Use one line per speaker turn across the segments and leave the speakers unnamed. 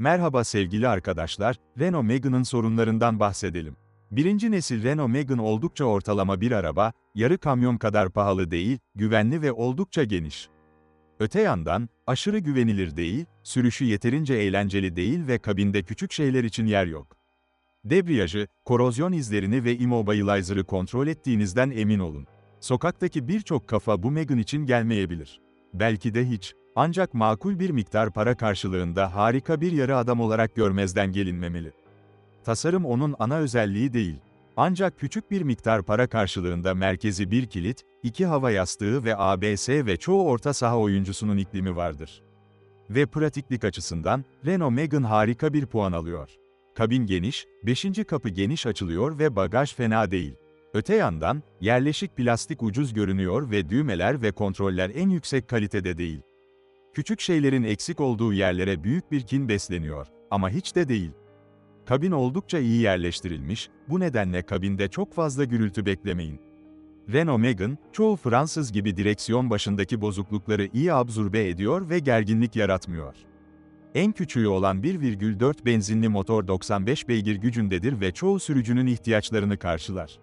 Merhaba sevgili arkadaşlar, Renault Megane'ın sorunlarından bahsedelim. Birinci nesil Renault Megane oldukça ortalama bir araba, yarı kamyon kadar pahalı değil, güvenli ve oldukça geniş. Öte yandan, aşırı güvenilir değil, sürüşü yeterince eğlenceli değil ve kabinde küçük şeyler için yer yok. Debriyajı, korozyon izlerini ve immobilizer'ı kontrol ettiğinizden emin olun. Sokaktaki birçok kafa bu Megane için gelmeyebilir. Belki de hiç. Ancak makul bir miktar para karşılığında harika bir yarı adam olarak görmezden gelinmemeli. Tasarım onun ana özelliği değil. Ancak küçük bir miktar para karşılığında merkezi bir kilit, iki hava yastığı ve ABS ve çoğu orta saha oyuncusunun iklimi vardır. Ve pratiklik açısından, Renault Megane harika bir puan alıyor. Kabin geniş, 5. kapı geniş açılıyor ve bagaj fena değil. Öte yandan, yerleşik plastik ucuz görünüyor ve düğmeler ve kontroller en yüksek kalitede değil. Küçük şeylerin eksik olduğu yerlere büyük bir kin besleniyor, ama hiç de değil. Kabin oldukça iyi yerleştirilmiş, bu nedenle kabinde çok fazla gürültü beklemeyin. Renault Megane, çoğu Fransız gibi direksiyon başındaki bozuklukları iyi absorbe ediyor ve gerginlik yaratmıyor. En küçüğü olan 1,4 benzinli motor 95 beygir gücündedir ve çoğu sürücünün ihtiyaçlarını karşılar.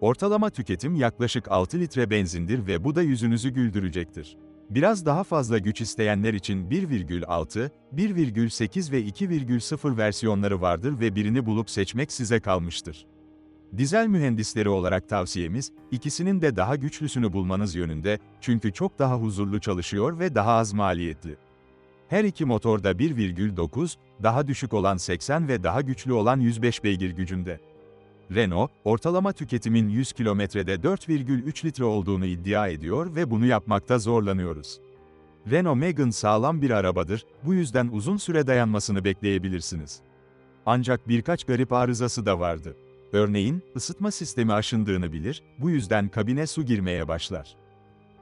Ortalama tüketim yaklaşık 6 litre benzindir ve bu da yüzünüzü güldürecektir. Biraz daha fazla güç isteyenler için 1,6, 1,8 ve 2,0 versiyonları vardır ve birini bulup seçmek size kalmıştır. Dizel mühendisleri olarak tavsiyemiz, ikisinin de daha güçlüsünü bulmanız yönünde, çünkü çok daha huzurlu çalışıyor ve daha az maliyetli. Her iki motor da 1,9, daha düşük olan 80 ve daha güçlü olan 105 beygir gücünde. Renault, ortalama tüketimin 100 kilometrede 4,3 litre olduğunu iddia ediyor ve bunu yapmakta zorlanıyoruz. Renault Megane sağlam bir arabadır, bu yüzden uzun süre dayanmasını bekleyebilirsiniz. Ancak birkaç garip arızası da vardı. Örneğin, ısıtma sistemi aşındığını bilir, bu yüzden kabine su girmeye başlar.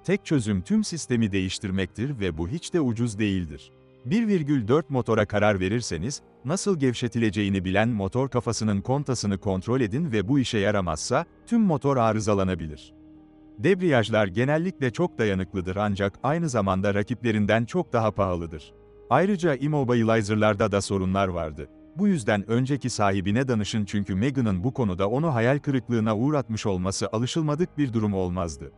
Tek çözüm tüm sistemi değiştirmektir ve bu hiç de ucuz değildir. 1,4 motora karar verirseniz, nasıl gevşetileceğini bilen motor kafasının kontasını kontrol edin ve bu işe yaramazsa, tüm motor arızalanabilir. Debriyajlar genellikle çok dayanıklıdır ancak aynı zamanda rakiplerinden çok daha pahalıdır. Ayrıca immobilizer'larda da sorunlar vardı. Bu yüzden önceki sahibine danışın çünkü Megane'ın bu konuda onu hayal kırıklığına uğratmış olması alışılmadık bir durum olmazdı.